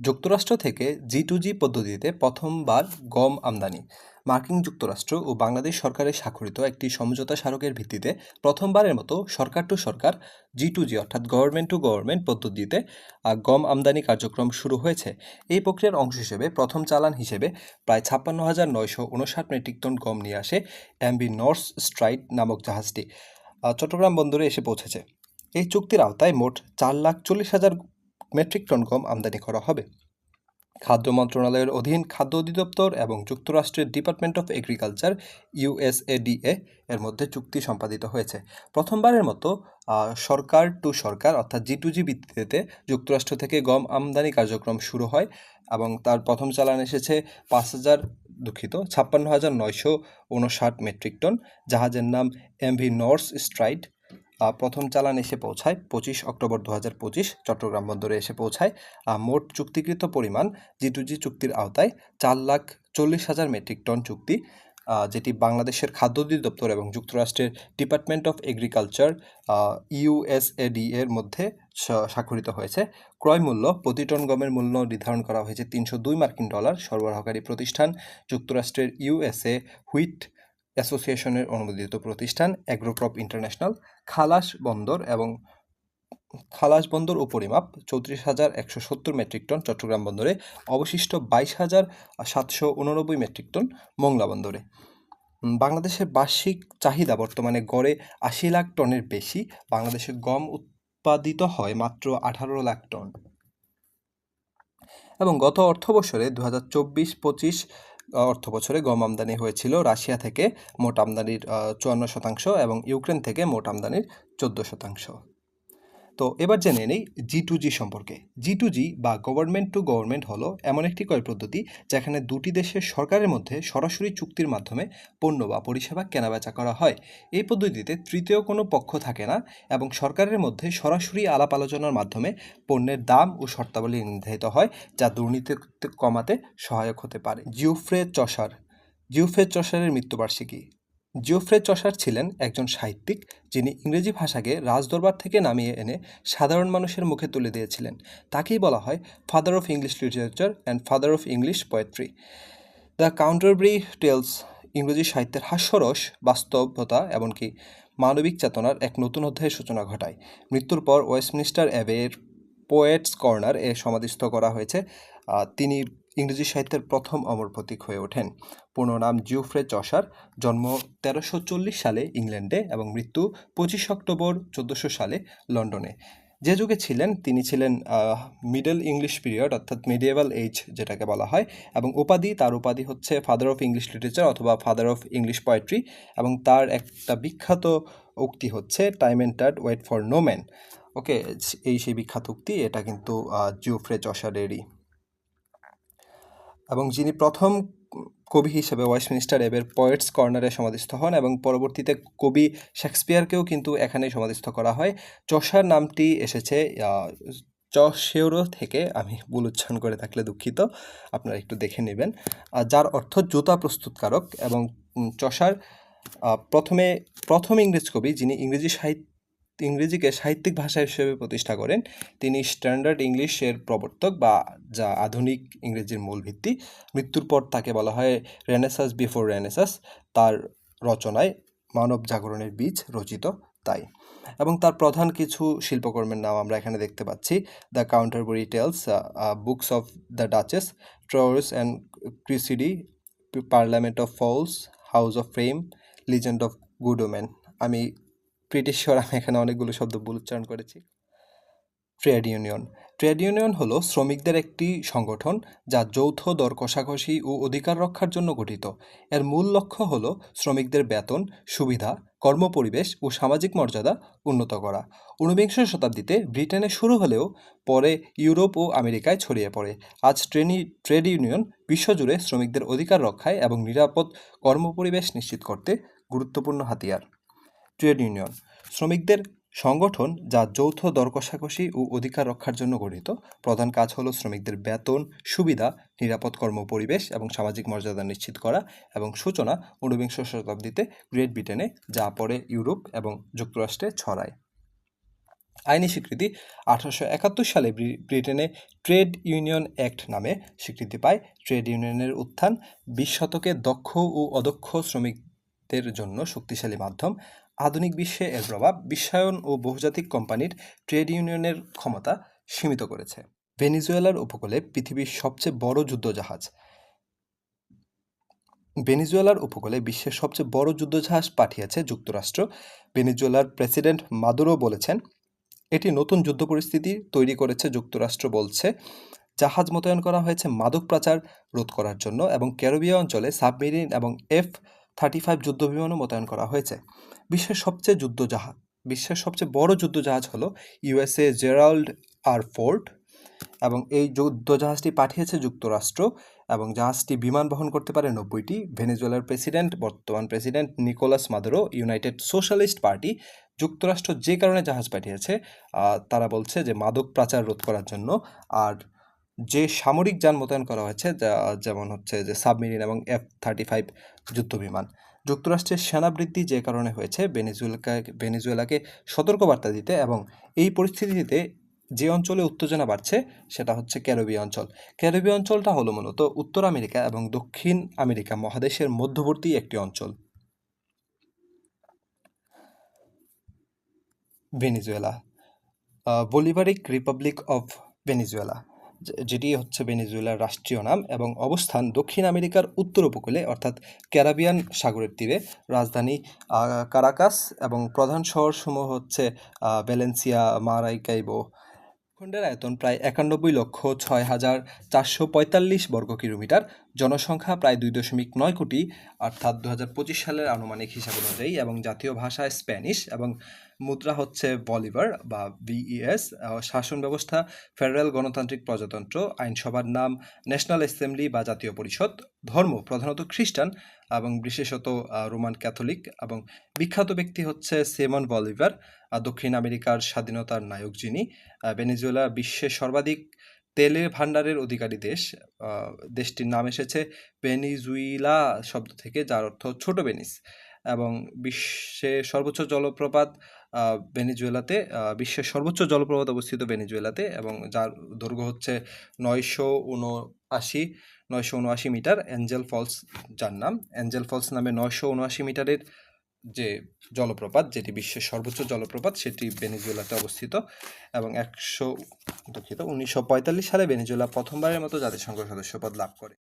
যুক্তরাষ্ট্র থেকে জি টু জি পদ্ধতিতে প্রথমবার গম আমদানি। মার্কিন যুক্তরাষ্ট্র ও বাংলাদেশ সরকারের স্বাক্ষরিত একটি সমঝোতা স্মারকের ভিত্তিতে প্রথমবারের মতো সরকার টু সরকার জি টু জি অর্থাৎ গভর্নমেন্ট টু গভর্নমেন্ট পদ্ধতিতে গম আমদানি কার্যক্রম শুরু হয়েছে। এই প্রক্রিয়ার অংশ হিসেবে প্রথম চালান হিসেবে প্রায় ছাপ্পান্ন হাজার নয়শো উনষাট মেট্রিক টন গম নিয়ে আসে এমবি নর্থ স্ট্রাইট নামক জাহাজটি চট্টগ্রাম বন্দরে এসে পৌঁছেছে। এই চুক্তির আওতায় মোট চার লাখ চল্লিশ হাজার মেট্রিক টন গম আমদানি করা হবে। খাদ্য মন্ত্রণালয়ের অধীন খাদ্য অধিদপ্তর এবং যুক্তরাষ্ট্রের ডিপার্টমেন্ট অফ এগ্রিকালচার ইউএসএডিএ এর মধ্যে চুক্তি সম্পাদিত হয়েছে। প্রথমবারের মতো সরকার টু সরকার অর্থাৎ জি টু জি ভিত্তিতে যুক্তরাষ্ট্র থেকে গম আমদানি কার্যক্রম শুরু হয় এবং তার প্রথম চালান এসেছে পাঁচ হাজার দুঃখিত ছাপ্পান্ন হাজার নয়শো উনষাট মেট্রিক টন জাহাজের নাম এমভি নর্স স্ট্রাইড আহ, প্রথম চালান এসে পৌঁছায় পঁচিশ অক্টোবর দু হাজার পঁচিশ, চট্টগ্রাম বন্দরে এসে পৌঁছায়। মোট চুক্তিকৃত পরিমাণ জি টু জি চুক্তির আওতায় চার লাখ চল্লিশ হাজার মেট্রিক টন চুক্তি যেটি বাংলাদেশের খাদ্য অধিদপ্তর এবং যুক্তরাষ্ট্রের ডিপার্টমেন্ট অফ এগ্রিকালচার ইউএসএডি এর মধ্যে স্বা- স্বাক্ষরিত হয়েছে। ক্রয় মূল্য প্রতি টন গমের মূল্য নির্ধারণ করা হয়েছে তিনশো দুই মার্কিন ডলার। সরবরাহকারী প্রতিষ্ঠান যুক্তরাষ্ট্রের ইউএসএ হুইট অ্যাসোসিয়েশনের অনুমোদিত প্রতিষ্ঠান অ্যাগ্রোক্রপ ইন্টারন্যাশনাল, খালাস বন্দর এবং খালাস বন্দর ও পরিমাপ চৌত্রিশ হাজার একশো সত্তর মেট্রিক টন চট্টগ্রাম বন্দরে অবশিষ্ট বাইশ হাজার সাতশো উননব্বই মেট্রিক টন মোংলা বন্দরে। বাংলাদেশের বার্ষিক চাহিদা বর্তমানে গড়ে আশি লাখ টনের বেশি, বাংলাদেশে গম উৎপাদিত হয় মাত্র আঠারো লাখ টন। এবং গত অর্থ বছরে দু হাজার চব্বিশ পঁচিশ অর্থ বছরে গম আমদানি হয়েছিল রাশিয়া থেকে মোট আমদানির চুয়ান্ন শতাংশ এবং ইউক্রেন থেকে মোট আমদানির চোদ্দ শতাংশ। তো এবার জেনে নেই জি টু জি সম্পর্কে। জি টু জি বা গভর্নমেন্ট টু গভর্নমেন্ট হলো এমন একটি ক্রয় পদ্ধতি যেখানে দুটি দেশের সরকারের মধ্যে সরাসরি চুক্তির মাধ্যমে পণ্য বা পরিষেবা কেনাবেচা করা হয়। এই পদ্ধতিতে তৃতীয় কোনো পক্ষ থাকে না এবং সরকারের মধ্যে সরাসরি আলাপ আলোচনার মাধ্যমে পণ্যের দাম ও শর্তাবলী নির্ধারিত হয় যা দুর্নীতি কমাতে সহায়ক হতে পারে। জিওফ্রে চসার জিওফ্রে চসারের মৃত্যুবার্ষিকী। জিওফ্রে চসার ছিলেন একজন সাহিত্যিক যিনি ইংরেজি ভাষাকে রাজদরবার থেকে নামিয়ে এনে সাধারণ মানুষের মুখে তুলে দিয়েছিলেন। তাকেই বলা হয় father of English literature and father of English poetry the Canterbury Tales ইংরেজি সাহিত্যের হাস্যরস, বাস্তবতা এমনকি মানবিক চেতনার এক নতুন অধ্যায়ের সূচনা ঘটায়। মৃত্যুর পর ওয়েস্টমিনিস্টার অ্যাবের পোয়েটস কর্নার এ সমাধিস্থ করা হয়েছে। তিনি ইংরেজি সাহিত্যের প্রথম অমর প্রতীক হয়ে ওঠেন। পূর্ণ নাম জিওফ্রে চসার জন্ম তেরোশো সালে ইংল্যান্ডে এবং মৃত্যু পঁচিশ অক্টোবর চোদ্দোশো সালে লন্ডনে। যে যুগে ছিলেন, তিনি ছিলেন মিডল ইংলিশ পিরিয়ড অর্থাৎ মিডিয়েভাল এজ যেটাকে বলা হয়, এবং উপাধি, তার উপাধি হচ্ছে ফাদার অফ ইংলিশ লিটারেচার অথবা ফাদার অফ ইংলিশ পোয়েট্রি এবং তার একটা বিখ্যাত উক্তি হচ্ছে time and টার্ড wait for no man okay এই সেই বিখ্যাত উক্তি, এটা কিন্তু জিওফ্রে চসারেরই এবং যিনি প্রথম কবি হিসেবে ওয়েস্টমিনিস্টার এবের পয়েটস কর্নারে সমাধিস্থ হন এবং পরবর্তীতে কবি শেক্সপিয়ারকেও কিন্তু এখানেই সমাধিস্থ করা হয়। চষার নামটি এসেছে চশেউরো থেকে আমি ভুল উচ্চারণ করে থাকলে দুঃখিত, আপনারা একটু দেখে নেবেন। যার অর্থ জুতা প্রস্তুতকারক এবং চষার প্রথমে, প্রথম ইংরেজ কবি যিনি ইংরেজি সাহিত্য ইংরেজিকে সাহিত্যিক ভাষা হিসেবে প্রতিষ্ঠা করেন। তিনি স্ট্যান্ডার্ড ইংলিশের প্রবর্তক বা যা আধুনিক ইংরেজির মূল ভিত্তি মৃত্যুর পর তাকে বলা হয় রেনেসাস বিফোর রেনেসাস তার রচনায় মানব জাগরণের বীজ রচিত তাই। এবং তার প্রধান কিছু শিল্পকর্মের নাম আমরা এখানে দেখতে পাচ্ছি। The Canterbury Tales Books of the Duchess Troilus and Criseyde Parliament of Fowls House of Fame Legend of Good Women আমি ব্রিটিশ আমি এখানে অনেকগুলো শব্দ ভুল উচ্চারণ করেছি। ট্রেড ইউনিয়ন ট্রেড ইউনিয়ন হলো শ্রমিকদের একটি সংগঠন যা যৌথ দর কষাকষি ও অধিকার রক্ষার জন্য গঠিত। এর মূল লক্ষ্য হল শ্রমিকদের বেতন, সুবিধা, কর্মপরিবেশ ও সামাজিক মর্যাদা উন্নত করা। ঊনবিংশ শতাব্দীতে ব্রিটেনে শুরু হলেও পরে ইউরোপ ও আমেরিকায় ছড়িয়ে পড়ে। আজ ট্রেনি, ট্রেড ইউনিয়ন বিশ্বজুড়ে শ্রমিকদের অধিকার রক্ষায় এবং নিরাপদ কর্মপরিবেশ নিশ্চিত করতে গুরুত্বপূর্ণ হাতিয়ার। Trade union. শ্রমিকদের সংগঠন, যা যৌথ দর কষাকষি ও অধিকার রক্ষার জন্য গঠিত, প্রধান কাজ হলো শ্রমিকদের বেতন, সুবিধা, নিরাপদ কর্ম পরিবেশ এবং সামাজিক মর্যাদা নিশ্চিত করা এবং সূচনা ঊনবিংশ শতাব্দীতে গ্রেট ব্রিটেনে, যা পরে ইউরোপ এবং যুক্তরাষ্ট্রে ছড়ায়। আইনি স্বীকৃতি, আঠারোশো একাত্তর সালে ব্রি- ব্রিটেনে ট্রেড ইউনিয়ন অ্যাক্ট নামে স্বীকৃতি পায়। ট্রেড ইউনিয়নের উত্থান বিশ শতকে দক্ষ ও অদক্ষ শ্রমিকদের জন্য শক্তিশালী মাধ্যম, আধুনিক বিশ্বে এর প্রভাব বিশ্বায়ন ও বহুজাতিক কোম্পানির ট্রেড ইউনিয়নের ক্ষমতা সীমিত করেছে। ভেনিজুয়েলার উপকূলে পৃথিবীর সবচেয়ে বড় যুদ্ধজাহাজ। ভেনিজুয়েলার উপকূলে বিশ্বের সবচেয়ে বড় যুদ্ধজাহাজ পাঠিয়েছে যুক্তরাষ্ট্র। ভেনিজুয়েলার প্রেসিডেন্ট মাদুরো বলেছেন, এটি নতুন যুদ্ধ পরিস্থিতি তৈরি করেছে যুক্তরাষ্ট্র বলছে। জাহাজ মোতায়েন করা হয়েছে মাদক পাচার রোধ করার জন্য এবং ক্যারিবীয় অঞ্চলে সাবমেরিন এবং এফ থার্টি ফাইভ যুদ্ধবিমানও মোতায়েন করা হয়েছে। বিশ্বের সবচেয়ে যুদ্ধজাহাজ বিশ্বের সবচেয়ে বড় যুদ্ধজাহাজ হলো ইউএসএ জেরাল্ড আর ফোর্ড এবং এই যুদ্ধজাহাজটি পাঠিয়েছে যুক্তরাষ্ট্র এবং জাহাজটি বিমান বহন করতে পারে নব্বইটি। ভেনেজুয়েলার প্রেসিডেন্ট, বর্তমান president Nicolas Maduro, United Socialist Party, যুক্তরাষ্ট্র যে কারণে জাহাজ পাঠিয়েছে তারা বলছে যে মাদক পাচার রোধ করার জন্য। আর যে সামরিক যান মোতায়েন করা হয়েছে, যা- যেমন হচ্ছে যে সাবমেরিন এবং এফ থার্টি ফাইভ যুদ্ধবিমান। যুক্তরাষ্ট্রের সেনা বৃদ্ধি যে কারণে হয়েছে, ভেনেজুয়েলাকে ভেনেজুয়েলাকে সতর্কবার্তা দিতে এবং এই পরিস্থিতিতে যে অঞ্চলে উত্তেজনা বাড়ছে, সেটা হচ্ছে ক্যারিবীয় অঞ্চল। ক্যারিবীয় অঞ্চলটা হলো মূলত উত্তর আমেরিকা এবং দক্ষিণ আমেরিকা মহাদেশের মধ্যবর্তী একটি অঞ্চল। Venezuela. Bolivarian Republic of Venezuela. যেটি হচ্ছে ভেনিজুয়েলার রাষ্ট্রীয় নাম এবং অবস্থান দক্ষিণ আমেরিকার উত্তর উপকূলে, অর্থাৎ ক্যারাবিয়ান সাগরের তীরে। রাজধানী কারাকাস এবং প্রধান শহরসমূহ হচ্ছে ভ্যালেন্সিয়া, মারাইকাইবো। ভূখণ্ডের আয়তন প্রায় একানব্বই লক্ষ ছয় হাজার চারশো পঁয়তাল্লিশ বর্গ কিলোমিটার জনসংখ্যা প্রায় দুই দশমিক নয় কোটি, অর্থাৎ দু হাজার পঁচিশ সালের আনুমানিক হিসাব অনুযায়ী এবং জাতীয় ভাষা স্প্যানিশ এবং মুদ্রা হচ্ছে বলিভার বা বিইএস শাসন ব্যবস্থা, ফেডারেল গণতান্ত্রিক প্রজাতন্ত্র, আইনসভার নাম, ন্যাশনাল অ্যাসেম্বলি বা জাতীয় পরিষদ, ধর্ম, প্রধানত খ্রিস্টান এবং বিশেষত রোমান ক্যাথলিক এবং বিখ্যাত ব্যক্তি হচ্ছে সেমন বলিভার দক্ষিণ আমেরিকার স্বাধীনতার নায়ক যিনি ভেনেজুয়েলা বিশ্বের সর্বাধিক তেলের ভাণ্ডারের অধিকারী দেশ। দেশটির নাম এসেছে ভেনিজুইলা শব্দ থেকে, যার অর্থ ছোট ভেনিস। এবং বিশ্বের সর্বোচ্চ জলপ্রপাত ভেনিজুয়েলাতে বিশ্বের সর্বোচ্চ জলপ্রপাত অবস্থিত ভেনিজুয়েলাতে এবং যার দৈর্ঘ্য হচ্ছে নয়শো উনআশি নয়শো উনআশি মিটার অ্যাঞ্জেল ফলস যার নাম। অ্যাঞ্জেল ফলস নামে নয়শো উনআশি মিটারের যে জলপ্রপাত, যেটি বিশ্বের সর্বোচ্চ জলপ্রপাত, সেটি ভেনেজুয়েলাতে অবস্থিত এবং একশো দুঃখিত, উনিশশো পঁয়তাল্লিশ সালে ভেনেজুয়েলা প্রথমবারের মতো জাতিসংঘ সদস্যপদ লাভ করে।